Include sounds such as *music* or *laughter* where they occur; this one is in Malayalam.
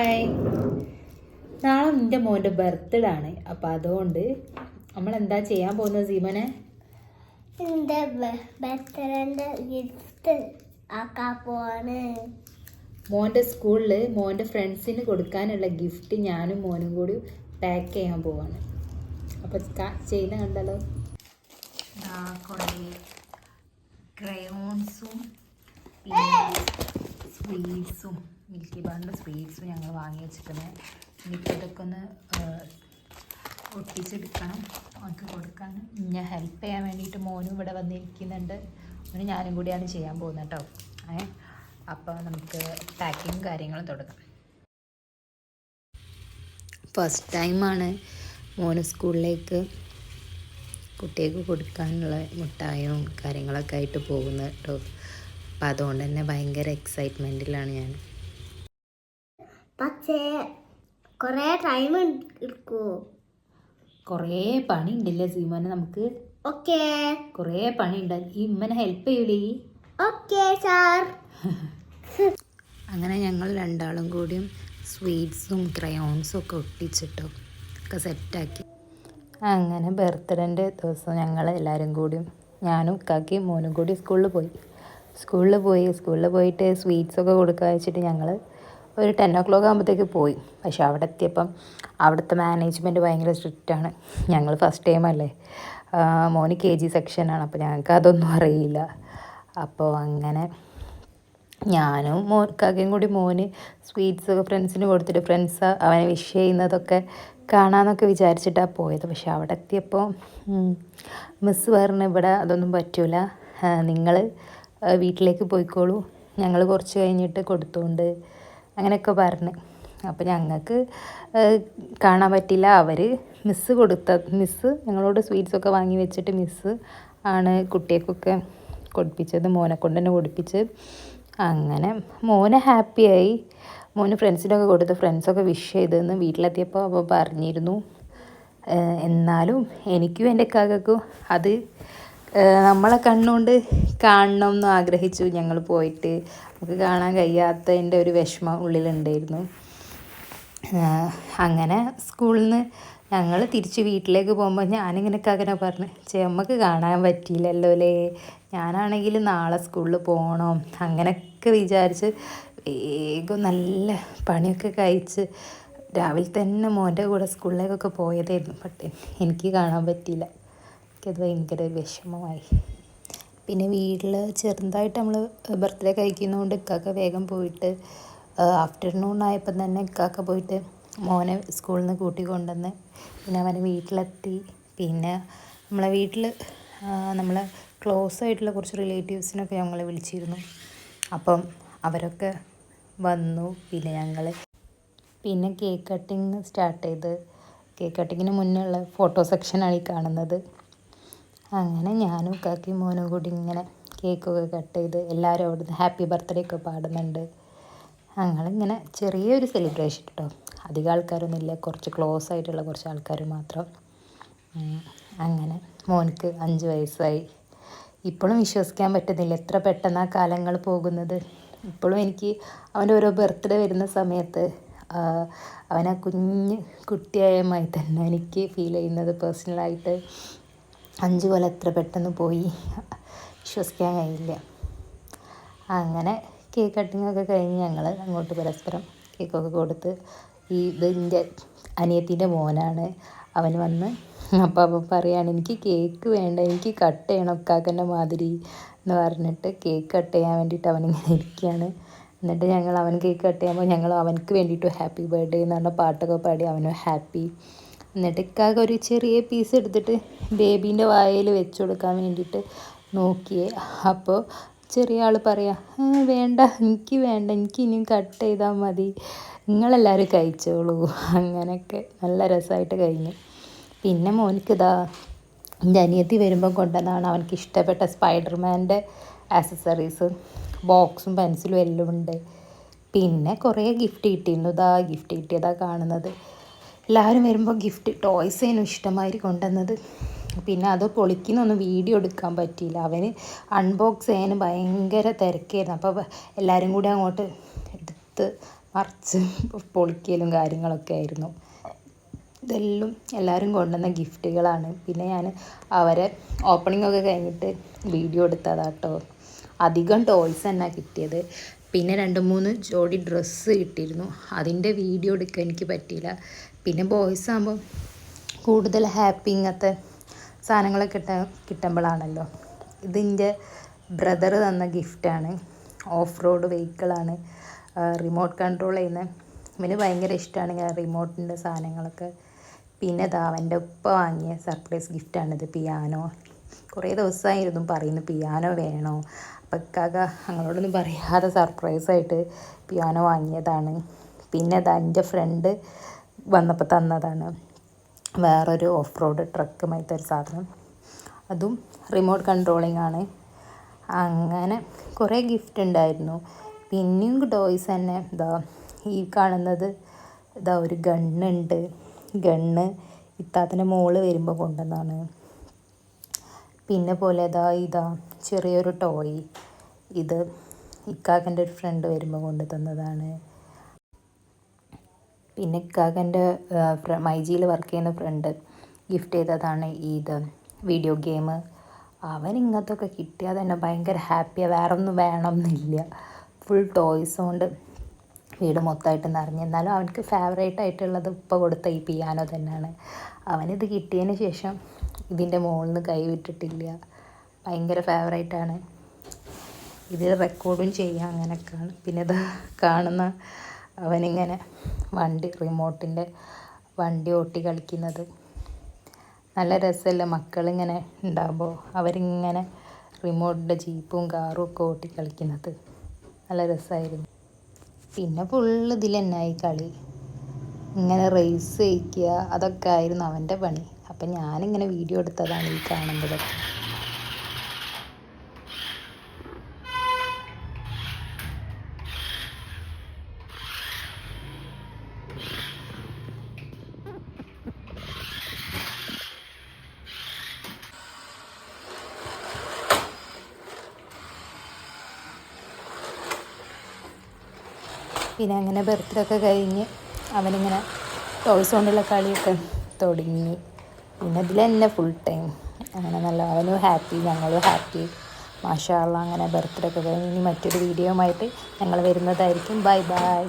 ഹായ് നാളെ എന്റെ മോന്റെ ബർത്ത്ഡേ ആണ്. അപ്പം അതുകൊണ്ട് നമ്മൾ എന്താ ചെയ്യാൻ പോകുന്നത് സീമനെ? ഗിഫ്റ്റ് ആക്കാൻ പോവാണ്. മോന്റെ സ്കൂളിൽ മോന്റെ ഫ്രണ്ട്സിന് കൊടുക്കാനുള്ള ഗിഫ്റ്റ് ഞാനും മോനും കൂടി പാക്ക് ചെയ്യാൻ പോവാണ്. അപ്പം ചെയ്യുന്ന കണ്ടല്ലോ. കുറേ ക്രയോൺസും സ്വീറ്റ്സും മിൽക്കി ബാറിന്റെ സ്വീറ്റ്സും ഞങ്ങൾ വാങ്ങി വെച്ചിട്ടുണ്ട്. ഇനിയിപ്പോൾ ഇതൊക്കെ ഒന്ന് ഒട്ടിച്ചെടുക്കണം. അവർക്ക് കൊടുക്കാൻ. ഞാൻ ഹെൽപ്പ് ചെയ്യാൻ വേണ്ടിയിട്ട് മോനും ഇവിടെ വന്നിരിക്കുന്നുണ്ട്. മോനും ഞാനും കൂടിയാണ് ചെയ്യാൻ പോകുന്നത് കേട്ടോ ഏ അപ്പോൾ നമുക്ക് പാക്കിങ് കാര്യങ്ങളും തുടങ്ങാം. ഫസ്റ്റ് ടൈമാണ് മോന് സ്കൂളിലേക്ക് കുട്ടികൾക്ക് കൊടുക്കാനുള്ള മുട്ടായും കാര്യങ്ങളൊക്കെ ആയിട്ട് പോകുന്നത് കേട്ടോ അപ്പോൾ അതുകൊണ്ട് തന്നെ ഭയങ്കര എക്സൈറ്റ്മെന്റിലാണ് ഞാൻ. പക്ഷേ കൊറേ ടൈം എടുക്കൂ. കുറേ പണി ഉണ്ടല്ലേ സീമോനെ നമുക്ക്? ഓക്കേ. കുറേ ഉണ്ട് ഈ ഉമ്മനെ ഹെൽപ്പ് ചെയ്യൂലേ ഈ ഓക്കേ സാർ. *laughs* അങ്ങനെ ഞങ്ങൾ രണ്ടാളും കൂടിയും സ്വീറ്റ്സും ക്രയോൺസും ഒക്കെ ഒട്ടിച്ചിട്ടോ ഒക്കെ സെറ്റാക്കി അങ്ങനെ ബർത്ത്ഡേന്റെ ദിവസം ഞങ്ങൾ എല്ലാവരും കൂടിയും ഞാനും ഉക്കാക്കി മോനും കൂടി സ്കൂളിൽ പോയി. സ്കൂളിൽ പോയി സ്കൂളിൽ പോയിട്ട് സ്വീറ്റ്സൊക്കെ കൊടുക്കുക വെച്ചിട്ട് ഞങ്ങൾ ഒരു ടെൻ ഒ ക്ലോക്ക് ആകുമ്പോഴത്തേക്ക് പോയി. പക്ഷേ അവിടെ എത്തിയപ്പം അവിടുത്തെ മാനേജ്മെന്റ് ഭയങ്കര സ്ട്രിക്റ്റ് ആണ്. ഞങ്ങൾ ഫസ്റ്റ് ടൈം അല്ലേ? മോന് കെ ജി സെക്ഷനാണ് അപ്പോൾ ഞങ്ങൾക്ക് അതൊന്നും അറിയില്ല. അപ്പോൾ അങ്ങനെ ഞാനും മോൻ കാക്കയും കൂടി മോന് സ്വീറ്റ്സൊക്കെ ഫ്രണ്ട്സിന് കൊടുത്തിട്ട് ഫ്രണ്ട്സ് അവനെ വിഷ് ചെയ്യുന്നതൊക്കെ കാണാമെന്നൊക്കെ വിചാരിച്ചിട്ടാണ് പോയത്. പക്ഷെ അവിടെ എത്തിയപ്പോൾ മിസ് പറഞ്ഞു ഇവിടെ അതൊന്നും പറ്റൂല. നിങ്ങൾ വീട്ടിലേക്ക് പോയിക്കോളൂ. ഞങ്ങൾ കുറച്ച് കഴിഞ്ഞിട്ട് കൊടുത്തോണ്ട് അങ്ങനെയൊക്കെ പറഞ്ഞ്. അപ്പോൾ ഞങ്ങൾക്ക് കാണാൻ പറ്റില്ല. അവർ മിസ്സ് കൊടുത്ത മിസ്സ് ഞങ്ങളോട് സ്വീറ്റ്സ് ഒക്കെ വാങ്ങി വെച്ചിട്ട് മിസ്സ് ആണ് കുട്ടികൾക്കൊക്കെ കൊടുപ്പിച്ചത്. മോനെ കൊണ്ട് തന്നെ കൊടുപ്പിച്ച്. അങ്ങനെ മോനെ ഹാപ്പിയായി മോന് ഫ്രണ്ട്സിനൊക്കെ കൊടുത്ത് ഫ്രണ്ട്സൊക്കെ വിഷ് ചെയ്തെന്ന് വീട്ടിലെത്തിയപ്പോൾ അപ്പോൾ പറഞ്ഞിരുന്നു. എന്നാലും എനിക്കും എന്റെ കാക്കക്കും അത് നമ്മളെ കണ്ണുകൊണ്ട് കാണണം എന്ന് ആഗ്രഹിച്ചു ഞങ്ങൾ പോയിട്ട്. നമുക്ക് കാണാൻ കഴിയാത്തതിന്റെ ഒരു വിഷമം ഉള്ളിലുണ്ടായിരുന്നു. അങ്ങനെ സ്കൂളിൽ നിന്ന് ഞങ്ങൾ തിരിച്ച് വീട്ടിലേക്ക് പോകുമ്പോൾ ഞാനിങ്ങനെ അങ്ങനെ പറഞ്ഞു ചേമ്മക്ക് കാണാൻ പറ്റിയില്ലല്ലോ അല്ലേ ഞാനാണെങ്കിൽ നാളെ സ്കൂളിൽ പോകണം അങ്ങനെയൊക്കെ വിചാരിച്ച് വേഗം നല്ല പണിയൊക്കെ കഴിച്ച് രാവിലെ തന്നെ മോന്റെ കൂടെ സ്കൂളിലേക്കൊക്കെ പോയതായിരുന്നു. ബട്ട് എനിക്ക് കാണാൻ പറ്റിയില്ല. എനിക്കത് ഭയങ്കര വിഷമമായി. പിന്നെ വീട്ടിൽ ചെറുതായിട്ട് നമ്മൾ ബർത്ത്ഡേ കഴിക്കുന്നതുകൊണ്ട് ഇക്കാക്ക വേഗം പോയിട്ട് ആഫ്റ്റർനൂൺ ആയപ്പോൾ തന്നെ ഇക്കാക്ക പോയിട്ട് മോനെ സ്കൂളിൽ നിന്ന് കൂട്ടി കൊണ്ടുവന്ന് പിന്നെ അവനെ വീട്ടിലെത്തി. പിന്നെ നമ്മളെ വീട്ടിൽ നമ്മളെ ക്ലോസ് ആയിട്ടുള്ള കുറച്ച് റിലേറ്റീവ്സിനൊക്കെ ഞങ്ങൾ വിളിച്ചിരുന്നു. അപ്പം അവരൊക്കെ വന്നു. പിന്നെ ഞങ്ങൾ പിന്നെ കേക്ക് കട്ടിങ് സ്റ്റാർട്ട് ചെയ്ത് കേക്ക് കട്ടിങ്ങിന് മുന്നേ ഉള്ള ഫോട്ടോ സെക്ഷനാണ് ഈ കാണുന്നത്. അങ്ങനെ ഞാനും കാക്കി മോനും കൂടി ഇങ്ങനെ കേക്കൊക്കെ കട്ട് ചെയ്ത് എല്ലാവരും അവിടുന്ന് ഹാപ്പി ബർത്ത്ഡേ ഒക്കെ പാടുന്നുണ്ട്. ഞങ്ങളിങ്ങനെ ചെറിയൊരു സെലിബ്രേഷൻ കേട്ടോ അധികം ആൾക്കാരൊന്നും ഇല്ല കുറച്ച് ക്ലോസ് ആയിട്ടുള്ള കുറച്ച് ആൾക്കാർ മാത്രം. അങ്ങനെ മോനിക്ക് അഞ്ച് വയസ്സായി. ഇപ്പോഴും വിശ്വസിക്കാൻ പറ്റുന്നില്ല. എത്ര പെട്ടെന്ന് ആ കാലങ്ങൾ പോകുന്നത്. ഇപ്പോഴും എനിക്ക് അവന്റെ ഓരോ ബർത്ത്ഡേ വരുന്ന സമയത്ത് അവനാ കുഞ്ഞ് കുട്ടിയായമായി തന്നെ എനിക്ക് ഫീൽ ചെയ്യുന്നത് പേഴ്സണലായിട്ട് അഞ്ച് കൊല്ലം എത്ര പെട്ടെന്ന് പോയി? വിശ്വസിക്കാൻ കഴിയില്ല അങ്ങനെ കേക്ക് കട്ടിങ്ങൊക്കെ കഴിഞ്ഞ് ഞങ്ങൾ അങ്ങോട്ട് പരസ്പരം കേക്കൊക്കെ കൊടുത്ത് ഈ ഇതിന്റെ അനിയത്തിന്റെ മോനാണ്. അവൻ വന്ന് അപ്പം അപ്പം പറയാണ് എനിക്ക് കേക്ക് വേണ്ട എനിക്ക് കട്ട് ചെയ്യണം ഉക്കാക്കന്റെ മാതിരി എന്ന് പറഞ്ഞിട്ട് കേക്ക് കട്ട് ചെയ്യാൻ വേണ്ടിയിട്ട് അവനിങ്ങനെ ഇരിക്കുകയാണ്. എന്നിട്ട് ഞങ്ങൾ അവൻ കേക്ക് കട്ട് ചെയ്യുമ്പോൾ ഞങ്ങൾ അവനക്ക് വേണ്ടിയിട്ട് ഹാപ്പി ബർത്ത്ഡേ എന്ന് പറഞ്ഞ പാട്ടൊക്കെ പാടി അവനും ഹാപ്പി എന്നിട്ട് ഒരു ചെറിയ പീസ് എടുത്തിട്ട് ബേബീന്റെ വായിൽ വെച്ച് കൊടുക്കാൻ വേണ്ടിയിട്ട് നോക്കിയേ. അപ്പോൾ ചെറിയ ആൾ പറയാ വേണ്ട എനിക്ക് വേണ്ട എനിക്ക് ഇനിയും കട്ട് ചെയ്താൽ മതി. നിങ്ങളെല്ലാവരും കഴിച്ചോളൂ. അങ്ങനെയൊക്കെ നല്ല രസമായിട്ട് കഴിഞ്ഞു. പിന്നെ മോനിക്കിതാ എന്റെ അനിയത്തി വരുമ്പോൾ കൊണ്ടുവന്നതാണ് അവനക്ക് ഇഷ്ടപ്പെട്ട സ്പൈഡർമാന്റെ ആക്സസറീസ് ബോക്സും പെൻസിലും എല്ലാം ഉണ്ട്. പിന്നെ കുറേ ഗിഫ്റ്റ് കിട്ടിയിരുന്നു. ഇതാ ഗിഫ്റ്റ് കിട്ടിയതാണ് കാണുന്നത്. എല്ലാവരും വരുമ്പോൾ ഗിഫ്റ്റ് ടോയ്സ് ആയിരുന്നു ഇഷ്ടമായി കൊണ്ടുവന്നത്. പിന്നെ അത് പൊളിക്കുന്നൊന്നും വീഡിയോ എടുക്കാൻ പറ്റിയില്ല. അവന് അൺബോക്സ് ചെയ്യാൻ ഭയങ്കര തിരക്കായിരുന്നു അപ്പോൾ എല്ലാവരും കൂടി അങ്ങോട്ട് എടുത്ത് മറിച്ച് പൊളിക്കലും കാര്യങ്ങളൊക്കെ ആയിരുന്നു. ഇതെല്ലാം എല്ലാവരും കൊണ്ടുവന്ന ഗിഫ്റ്റുകളാണ് പിന്നെ ഞാൻ അവരെ ഓപ്പണിംഗ് ഒക്കെ കഴിഞ്ഞിട്ട് വീഡിയോ എടുത്തതാട്ടോ. അധികം ടോയ്സ് തന്നെ കിട്ടിയത്. പിന്നെ രണ്ട് മൂന്ന് ജോഡി ഡ്രസ്സ് കിട്ടിയിരുന്നു അതിന്റെ വീഡിയോ എടുക്കാൻ എനിക്ക് പറ്റിയില്ല. പിന്നെ ബോയ്സ് ആകുമ്പോൾ കൂടുതൽ ഹാപ്പി ഇങ്ങനത്തെ സാധനങ്ങളൊക്കെ കിട്ട കിട്ടുമ്പോഴാണല്ലോ. ഇതിന്റെ ബ്രദർ തന്ന ഗിഫ്റ്റാണ് ഓഫ് റോഡ് വെഹിക്കിളാണ് റിമോട്ട് കൺട്രോൾ ചെയ്യുന്ന. ഇവന് ഭയങ്കര ഇഷ്ടമാണ് ഇങ്ങനെ റിമോട്ടിന്റെ സാധനങ്ങളൊക്കെ. പിന്നെ ഇതാ അവന്റെ ഉപ്പ വാങ്ങിയ സർപ്രൈസ് ഗിഫ്റ്റാണിത് പിയാനോ കുറേ ദിവസമായിരുന്നു പറയുന്നു പിയാനോ വേണോ? അപ്പം ഇക്കാക്ക അങ്ങനോടൊന്നും പറയാതെ സർപ്രൈസായിട്ട് പിയാനോ വാങ്ങിയതാണ്. പിന്നെ ഇതാ എന്റെ ഫ്രണ്ട് വന്നപ്പോൾ തന്നതാണ്. വേറൊരു ഓഫ് റോഡ് ട്രക്ക് മാതിരത്തെ ഒരു സാധനം. അതും റിമോട്ട് കൺട്രോളിംഗ് ആണ് അങ്ങനെ കുറേ ഗിഫ്റ്റ് ഉണ്ടായിരുന്നു. പിന്നെയും ടോയ്സ് തന്നെ. ഇതാ ഈ കാണുന്നത് ഇതാ ഒരു ഗണ്ണുണ്ട്. ഗണ്ണ് ഇത്താത്തിന്റെ മോൾ വരുമ്പോൾ കൊണ്ടുവന്നാണ് പിന്നെ പോലെ ഇതാ ഇതാ ചെറിയൊരു ടോയ്. ഇത് ഇക്കാക്കന്റെ ഒരു ഫ്രണ്ട് വരുമ്പോൾ കൊണ്ടു തന്നതാണ് പിന്നെ ഇക്കാക്കന്റെ മൈജിയിൽ വർക്ക് ചെയ്യുന്ന ഫ്രണ്ട് ഗിഫ്റ്റ് ചെയ്തതാണ് ഇത് വീഡിയോ ഗെയിം അവൻ ഇങ്ങനത്തൊക്കെ കിട്ടിയാൽ തന്നെ ഭയങ്കര ഹാപ്പിയാണ് വേറെ ഒന്നും വേണമെന്നില്ല ഫുൾ ടോയ്സ് കൊണ്ട് വീട് മൊത്തമായിട്ട് നിറഞ്ഞു. എന്നാലും അവനക്ക് ഫേവറേറ്റ് ആയിട്ടുള്ളത് ഇപ്പോൾ കൊടുത്ത ഈ പിയാനോ തന്നെയാണ്. അവനിത് കിട്ടിയതിന് ശേഷം ഇതിന്റെ മുകളിൽ നിന്ന് കൈവിട്ടിട്ടില്ല ഭയങ്കര ഫേവറേറ്റാണ് ഇതിൽ റെക്കോർഡും ചെയ്യാം അങ്ങനെയൊക്കെയാണ്. പിന്നെ ഇത് കാണുന്ന അവനിങ്ങനെ വണ്ടി റിമോട്ടിന്റെ വണ്ടി ഓട്ടി കളിക്കുന്നത്. നല്ല രസമല്ലേ മക്കളിങ്ങനെ ഉണ്ടാകുമ്പോൾ അവരിങ്ങനെ റിമോട്ടിന്റെ ജീപ്പും കാറും ഒക്കെ ഓട്ടി കളിക്കുന്നത്. നല്ല രസമായിരുന്നു പിന്നെ ഫുള്ള് ഇതിൽ തന്നെയായി കളി. ഇങ്ങനെ റേസ് ചെയ്യിക്കുക അതൊക്കെ ആയിരുന്നു അവന്റെ പണി. അപ്പം ഞാനിങ്ങനെ വീഡിയോ എടുത്തതാണ് ഈ കാണുമ്പോഴൊക്കെ പിന്നെ അങ്ങനെ ബർത്ത്ഡേ ഒക്കെ കഴിഞ്ഞ് അവനിങ്ങനെ ടോയ്സ് കൊണ്ടുള്ള കളിയൊക്കെ തുടങ്ങി. പിന്നെ ഇതിൽ തന്നെ ഫുൾ ടൈം അങ്ങനെ നല്ല അവനും ഹാപ്പി ഞങ്ങളും ഹാപ്പി മാഷാള്ള അങ്ങനെ ബർത്ത്ഡേ ഒക്കെ കഴിഞ്ഞ് ഇനി മറ്റൊരു വീഡിയോ ആയിട്ട് ഞങ്ങൾ വരുന്നതായിരിക്കും. Bye bye